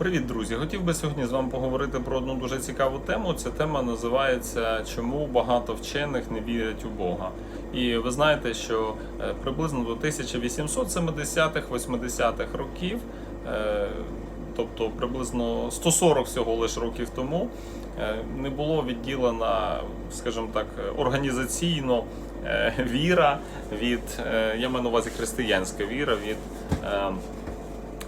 Привіт, друзі! Хотів би сьогодні з вами поговорити про одну дуже цікаву тему. Ця тема називається Чому багато вчених не вірять у Бога. І ви знаєте, що е, приблизно до 1870-х-80-х років, е, тобто приблизно 140 всього лише років тому, е, не було відділена, скажімо так, організаційно віра від, я маю на увазі християнська віра від.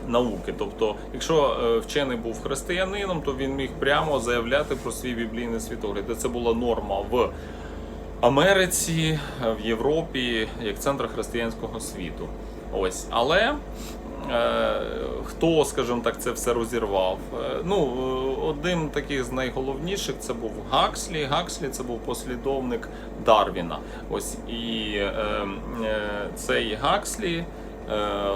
Науки. Тобто, якщо е, вчений був християнином, то він міг прямо заявляти про свій біблійний світогляд. Це була норма в Америці, е, в Європі, як центр християнського світу. Ось, але. е, Хто, скажімо так, це все розірвав? Ну, один таких з найголовніших це був Гакслі. Гакслі це був послідовник Дарвіна. Ось і е, цей Гакслі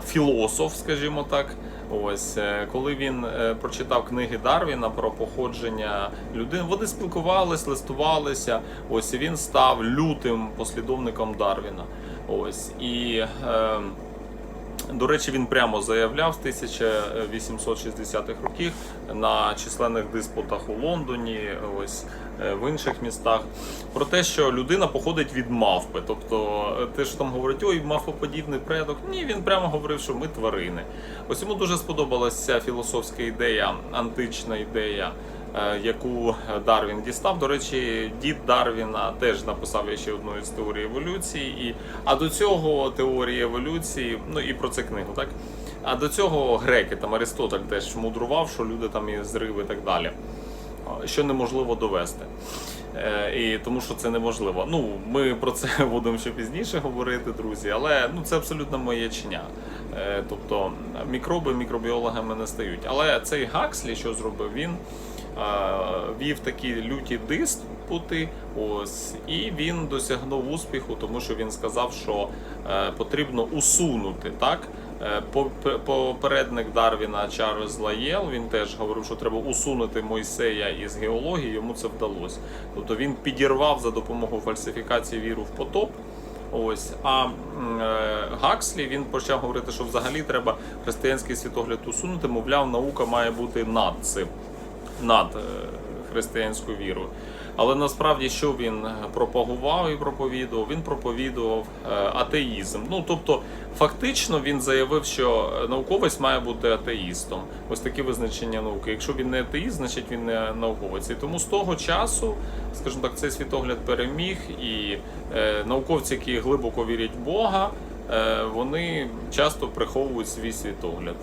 філософ, скажімо так. Ось е, коли він е, прочитав книги Дарвіна про походження людини, вони спілкувались, листувалися. Ось він став лютим послідовником Дарвіна. Ось і. Е, до речі, він прямо заявляв з 1860-х років на численних диспутах у Лондоні, ось е, в інших містах, про те, що людина походить від мавпи. Тобто, е, те, що там говорять, ой, мавпоподібний предок. Ні, він прямо говорив, що ми тварини. Ось йому дуже сподобалася філософська ідея, антична ідея. Е, Яку Дарвін дістав. До речі, дід Дарвіна теж написав ще одну із теорії еволюції. І, а до цього теорії еволюції, ну і про це книгу, так? А до цього греки, там Аристотель теж мудрував, що люди там і зриви і так далі. Що неможливо довести. Е, І тому що це неможливо. Ну, ми про це будемо ще пізніше говорити, друзі, але ну це абсолютно маячня. Е, Тобто мікроби мікробіологами не стають. Але цей Гакслі, що зробив, він е, вів такі люті диспути, ось, і він досягнув успіху, тому що він сказав, що е, потрібно усунути так. Е, по- пе- Попередник Дарвіна Чарльз Лаєл він теж говорив, що треба усунути Мойсея із геології. Йому це вдалося. Тобто він підірвав за допомогою фальсифікації віру в потоп. Ось а е, Гакслі він почав говорити, що взагалі треба християнський світогляд усунути. Мовляв, наука має бути над цим, над е, християнською вірою. Але насправді що він пропагував і проповідував? Він проповідував е, атеїзм. Ну тобто, фактично він заявив, що науковець має бути атеїстом. Ось таке визначення науки. Якщо він не атеїст, значить він не науковець. І тому з того часу, скажімо так, цей світогляд переміг, і е, науковці, які глибоко вірять в Бога, е, вони часто приховують свій світогляд.